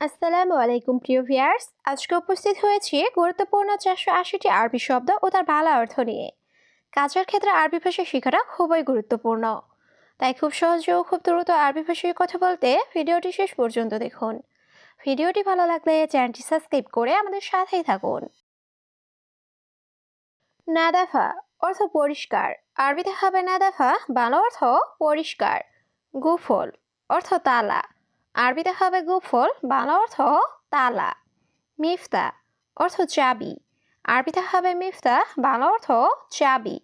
আসসালামু আলাইকুম, প্রিয় ভিয়ার্স আজকে উপস্থিত হয়েছি গুরুত্বপূর্ণ চারশো আশিটি আরবি শব্দ ও তার ভালো অর্থ নিয়ে। কাজের ক্ষেত্রে আরবি ভাষা শেখাটা খুবই গুরুত্বপূর্ণ। তাই খুব সহজে ও খুব দ্রুত আরবি ভাষায় কথা বলতে ভিডিওটি শেষ পর্যন্ত দেখুন। ভিডিওটি ভালো লাগলে চ্যানেলটি সাবস্ক্রাইব করে আমাদের সাথেই থাকুন। নাদাফা অর্থ পরিষ্কার। আরবিতে হবে নাদাফা, বাংলা অর্থ পরিষ্কার। গুফল অর্থ তালা। আরবিতে হবে গুফল, বাংলা অর্থ তালা। মিফতা, অর্থ চাবি। আরবিতে হবে মিফতা, বাংলা অর্থ চাবি।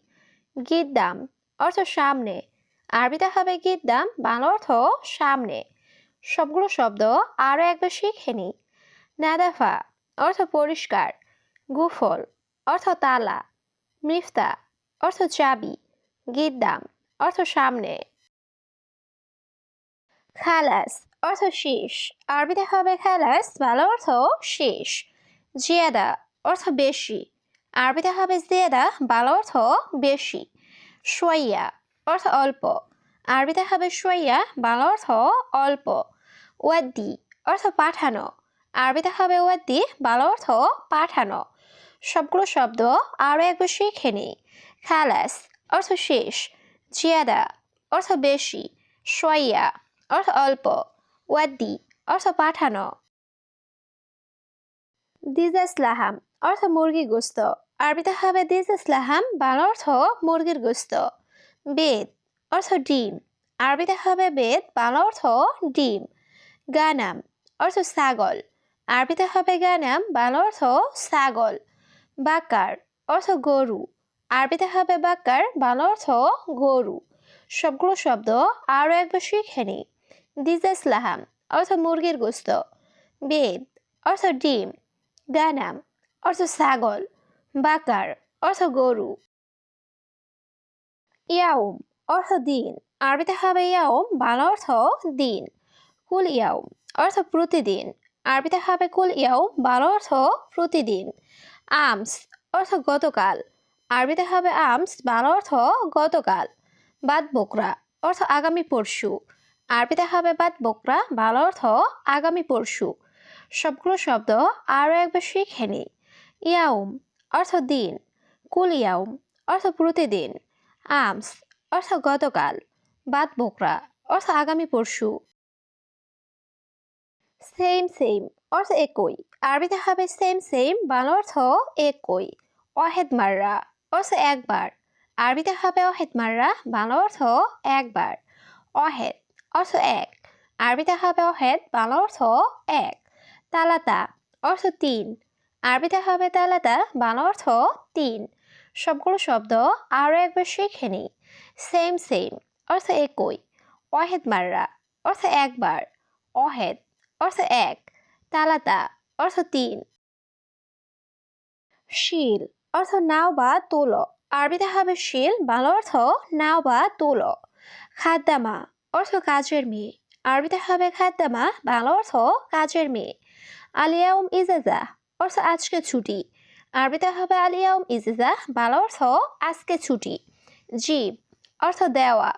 গিদ্দাম, অর্থ সামনে। আরবিতে হবে গিদ্দাম, বাংলা অর্থ সামনে। সবগুলো শব্দ আরও একবার শিখে নিই। নাদাফা, অর্থ পরিষ্কার। গুফল, অর্থ তালা। মিফতা, অর্থ চাবি। গিদ্দাম, অর্থ সামনে। খালাস অর্থ শেষ। আরবিতে হবে খালাস ভালো অর্থ শেষ। জিয়াদা, অর্থ বেশি। আরবিতে হবে জিয়াদা ভালো অর্থ বেশি। সোয়াইয়া, অর্থ অল্প। আরবিতে হবে সোয়াইয়া ভালো অর্থ অল্প। ওয়াদ্দি, অর্থ পাঠানো। আরবিতে হবে ওয়াদ্দি ভালো অর্থ পাঠানো। সবগুলো শব্দ আরও একবার শিখে নিই। খালাস, অর্থ শেষ। জিয়াদা, অর্থ বেশি। সোয়াইয়া, অর্থ অল্প। ওয়াদ্দি অর্থ পাঠানো। দিজাসলাহাম অর্থ মুরগি গোস্ত। আরবিতে হবে দিজাসলাহাম বাংলা অর্থ মুরগির গোস্ত। বেদ অর্থ ডিম। আরবিতে হবে বেদ বাংলা অর্থ ডিম। গানাম অর্থ ছাগল। আরবিতে হবে গানাম বাংলা অর্থ ছাগল। বাকার অর্থ গরু। আরবিতে হবে বাকার বাংলা অর্থ গরু। সবগুলো শব্দ আরও একবার শিখে নিই। দিজাসলাহাম অর্থ মুরগির গোস্ত। বেদ অর্থ ডিম। গানাম অর্থ ছাগল। বাকার অর্থ গরু। ইয়াউম অর্থ দিন। আরবিতে হবে ইয়াউম বাংলা অর্থ দিন। কুল ইয়াউম অর্থ প্রতিদিন। আরবিতে হবে কুল ইয়াউম বাংলা অর্থ প্রতিদিন। আমস অর্থ গতকাল। আরবিতে হবে আমস বাংলা অর্থ গতকাল। বাদ বকরা অর্থ আগামী পরশু। আরবিতে হবে বাদ বকরা, বাংলা অর্থ আগামী পরশু। সবগুলো শব্দ আরও একবার শিখে নিই। ইয়াউম, অর্থ দিন। কুল ইয়াউম, অর্থ প্রতিদিন। আমস, অর্থ গতকাল। বাদ বকরা, অর্থ আগামী পরশু। সেম সেম, অর্থ একই। আরবিতে হবে সেম সেম, বাংলা অর্থ একই। অহেদ মাররা, অর্থ একবার। আরবিতে হবে অহেদ মাররা, বাংলা অর্থ একবার। অহেদ অর্থ এক। আরবিতে হবে অহেদ বাংলা অর্থ এক। তালাতা অর্থ তিন। আরবিতে হবে তালাতা বাংলা অর্থ তিন। সবগুলো শব্দ আরও একবার শিখে নিই। সেম সেম অর্থ একই। অহেদ মাররা, অর্থ একবার। অহেদ অর্থ এক। তালাতা, অর্থ তিন। শিল, অর্থ নাও বা তোলো। আরবিতে হবে শিল, বাংলা অর্থ নাও বা তোলো। খাদ্দামা অর্থ কাজের মেয়ে। আরবিতে হবে খাদ্দামা, বাংলা অর্থ কাজের মেয়ে। আলিয়াউম ইজাজা, অর্থ আজকে ছুটি। আরবিতে হবে আলিয়াউম ইজাজা, বাংলা অর্থ আজকে ছুটি। জীব, অর্থ দেওয়া।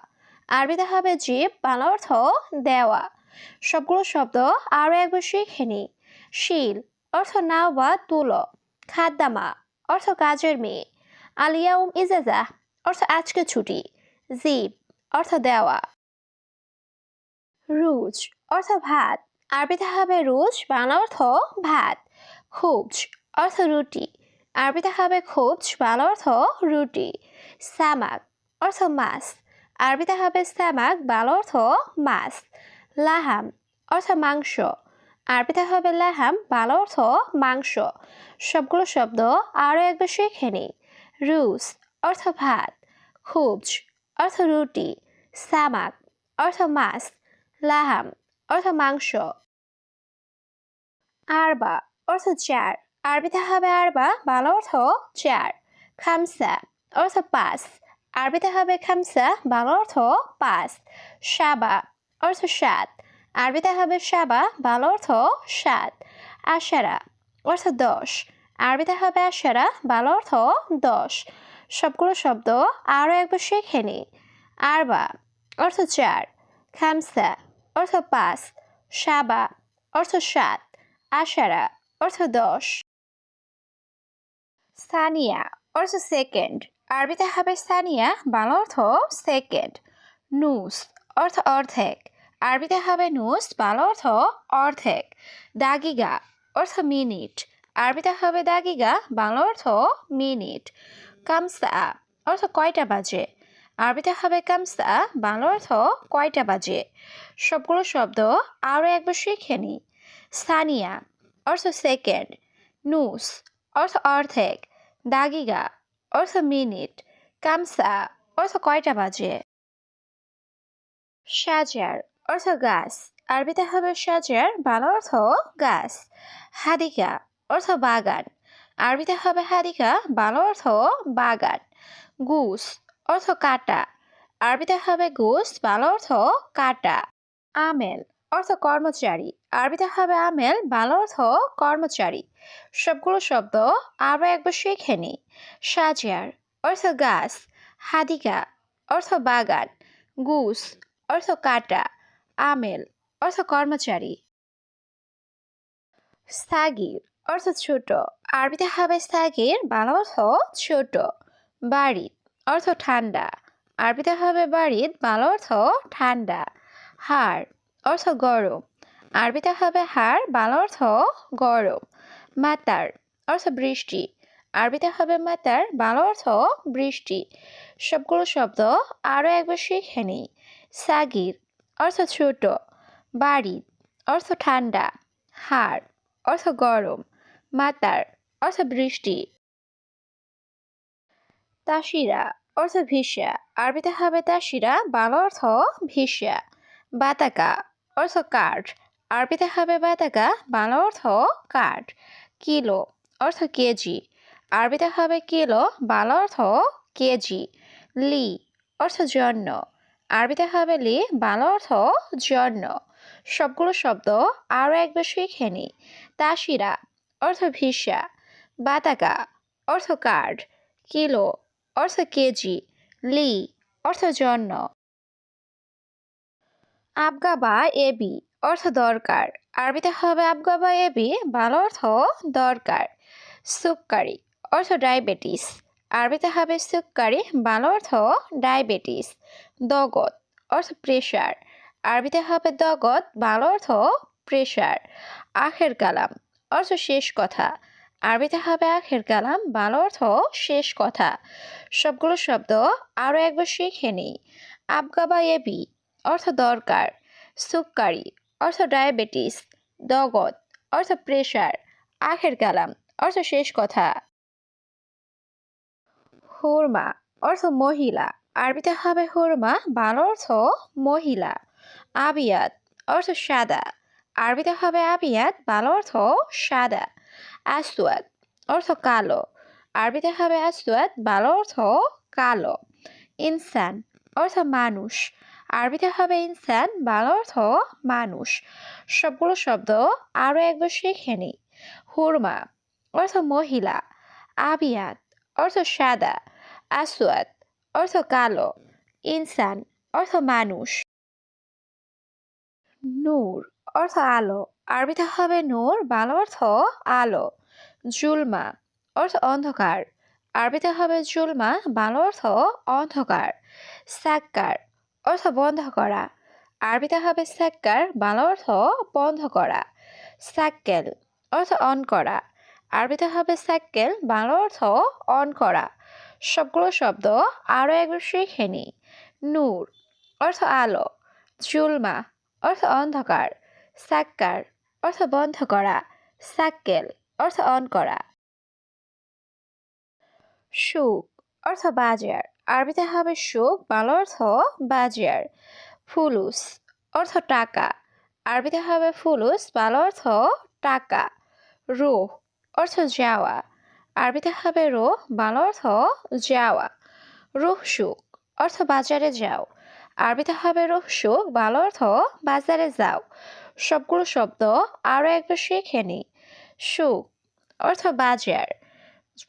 আরবিতে হবে জীব, বাংলা অর্থ দেওয়া। সবগুলো শব্দ আরও একবার শিখে নিই শিল, অর্থ নাও বা তুলো। খাদ্দামা, অর্থ কাজের মেয়ে। আলিয়াউম ইজাজা, অর্থ আজকে ছুটি। জিব, অর্থ দেওয়া। রুজ অর্থ ভাত। আরবিতে হবে রুজ, বাংলা অর্থ ভাত। খুবজ অর্থ রুটি। আরবিতে হবে খুবজ, বাংলা অর্থ রুটি। সামাক অর্থ মাছ। আরবিতে হবে সামাক, বাংলা অর্থ মাছ। লাহাম অর্থ মাংস। আরবিতে হবে লাহাম, বাংলা অর্থ মাংস। সবগুলো শব্দ আরও একবার শিখে নিই। রুস অর্থ ভাত। খুবজ অর্থ রুটি। সামাক অর্থ মাছ। লাহাম অর্থ মাংস। আরবা অর্থ চার। আরবিতে হবে আরবা, বাংলা অর্থ চার। খামসা অর্থ পাঁচ। আরবিতে হবে খামসা, বাংলা অর্থ পাঁচ। সাবা, অর্থ সাত। আরবিতে হবে সাবা, বাংলা অর্থ সাত। আশারা, অর্থ দশ। আরবিতে হবে আশারা, বাংলা অর্থ দশ। সবগুলো শব্দ আরও একবার শিখে নিই আরবা, অর্থ চার। খামসা অর্থ পাঁচ, সাবা, অর্থ সাত, আশারা, অর্থ দশ। সানিয়া অর্থ সেকেন্ড আরবিতে হবে সানিয়া বাংলা অর্থ সেকেন্ড নুস, অর্থ অর্ধেক, আরবিতে হবে নুস, বাংলা অর্থ অর্ধেক। দাগিগা, অর্থ মিনিট, আরবিতে হবে দাগিগা, বাংলা অর্থ মিনিট। কামসা, অর্থ কয়টা বাজে? আরবিতে হবে কামসা বাংলা অর্থ কয়টা বাজে? সবগুলো শব্দ আরও একবার শিখে নিই সানিয়া অর্থ সেকেন্ড নুস অর্থ অর্ধেক, দাগিগা, অর্থ মিনিট কামসা, অর্থ কয়টা বাজে? সাজার, অর্থ গাছ, আরবিতে হবে সাজার বাংলা অর্থ গাছ। হাদিকা, অর্থ বাগান, আরবিতে হবে হাদিকা বাংলা অর্থ বাগান। গুস অর্থ কাটা। আরবিতে হবে গুস বাংলা অর্থ কাটা। আমেল, অর্থ কর্মচারী। আরবিতে হবে আমেল, বাংলা অর্থ কর্মচারী। সবগুলো শব্দ আরও একবার শিখে নিই। সাজিয়ার, অর্থ গাছ। হাদিকা, অর্থ বাগান। গুস, অর্থ কাটা। আমেল, অর্থ কর্মচারী। সাগির, অর্থ ছোট। আরবিতে হবে সাগির, বাংলা অর্থ ছোট। বাড়ি অর্থ ঠান্ডা। আরবিতে হবে বাড়ির বাংলা অর্থ ঠান্ডা। হাড় অর্থ গরম। আরবিতে হবে হাড় বাংলা অর্থ গরম। মাতার, অর্থ বৃষ্টি। আরবিতে হবে মাতার, বাংলা অর্থ বৃষ্টি। সবগুলো শব্দ আরও একবার শিখে নিই। সাগির, অর্থ ছোট। বাড়ি অর্থ ঠান্ডা। হাড় অর্থ গরম। মাতার, অর্থ বৃষ্টি। তাসিরা অর্থ ভিসা। আরবিতে হবে তাসিরা, বাংলা অর্থ ভিসা। বাতাকা অর্থ কাঠ আরবিতে হবে বাতাকা, বাংলা অর্থ কাঠ কিলো অর্থ কেজি। আরবিতে হবে কিলো, বাংলা অর্থ কেজি। লি অর্থ জন্য। আরবিতে হবে লি, বাংলা অর্থ জন্য। সবগুলো শব্দ আরও একবার শিখে নিই তাসিরা অর্থ ভিসা। বাতাকা অর্থ কার্ড। কিলো অর্থ কেজি, লি, অর্থ জন্য। আবগা বা এবি, অর্থ দরকার। আরবিতে হবে আবগা বা এবি বাংলা অর্থ দরকার। সুক্কারি, অর্থ ডায়াবেটিস। আরবিতে হবে সুক্কারি বাংলা অর্থ ডায়াবেটিস। দগত অর্থ প্রেশার আরবিতে হবে দগত বাংলা অর্থ প্রেশার আখের কালাম, অর্থ শেষ কথা। আরবিতে হবে আখের কালাম, বাংলা অর্থ শেষ কথা। সবগুলো শব্দ আরও একবার শিখে নিই। আবগাবা এবি, অর্থ দরকার। সুক্কারি অর্থ ডায়াবেটিস। দগত অর্থ প্রেশার আখের কালাম, অর্থ শেষ কথা। হুরমা, অর্থ মহিলা। আরবিতে হবে হুরমা, বাংলা অর্থ মহিলা। আবিয়াত, অর্থ সাদা। আরবিতে হবে আবিয়াত, বাংলা অর্থ সাদা। আসওয়াদ অর্থ কালো। আরবিতে হবে আসওয়াদ বাংলা অর্থ কালো। ইনসান, অর্থ মানুষ। আরবিতে হবে ইনসান, বাংলা অর্থ মানুষ। সবগুলো শব্দ আরও একবার শিখে নিই হুরমা, অর্থ মহিলা। আবিয়াত, অর্থ সাদা। আসওয়াদ অর্থ কালো। ইনসান, অর্থ মানুষ। নূর, অর্থ আলো। আরবিতে হবে নূর, বাংলা অর্থ আলো। জুলমা, অর্থ অন্ধকার। আরবিতে হবে জুলমা, বাংলা অর্থ অন্ধকার। সাক্কার অর্থ বন্ধ করা। আরবিতে হবে সাক্কার বাংলা অর্থ বন্ধ করা। সাক্কেল অর্থ অন করা। আরবিতে হবে সাক্কেল বাংলা অর্থ অন করা। সবগুলো শব্দ আরও একবার শিখে নিই নূর, অর্থ আলো। জুলমা, অর্থ অন্ধকার। সাক্কার অর্থ বন্ধ করা। সাক্কেল অর্থ অন করা। সুখ, অর্থ বাজার আরবিতে হবে সুখ, বাংলা অর্থ বাজার ফুলুস, অর্থ টাকা। আরবিতে হবে ফুলুস, বাংলা অর্থ টাকা। রুহ, অর্থ যাওয়া। আরবিতে হবে রুহ, বাংলা অর্থ যাওয়া। রুহ সুখ, অর্থ বাজারে যাও। আরবিতে হবে রুহ সুখ, বাংলা অর্থ বাজারে যাও। সবগুলো শব্দ আরও একবার শিখে নিই। সুখ, অর্থ বাজার।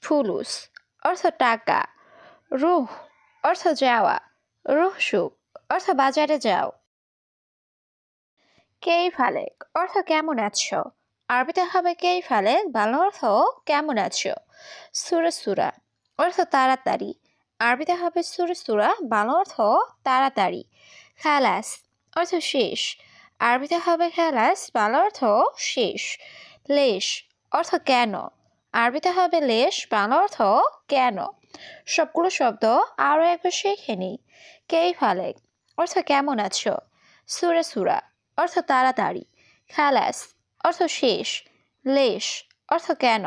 ফুলুস, অর্থ টাকা। রুহ, অর্থ যাওয়া। রুহ সুখ, অর্থ বাজারে যাও। কেই ফালেক অর্থ কেমন আছো? আরবিতে হবে কেই ফালেক বাংলা অর্থ কেমন আছো? সুরা সুরা, অর্থ তাড়াতাড়ি। আরবিতে হবে সুরা সুরা, বাংলা অর্থ তাড়াতাড়ি। খালাস, অর্থ শেষ। আরবিতে হবে খালাস, বাংলা অর্থ শেষ। লেশ অর্থ কেন? আরবিতে হবে লেশ, বাংলা অর্থ কেন? সবগুলো শব্দ আরও একবার শিখে নিই। কেই ফালেক? অর্থ কেমন আছো? সুরা সুরা অর্থ তাড়াতাড়ি। খালাস অর্থ শেষ। লেশ অর্থ কেন?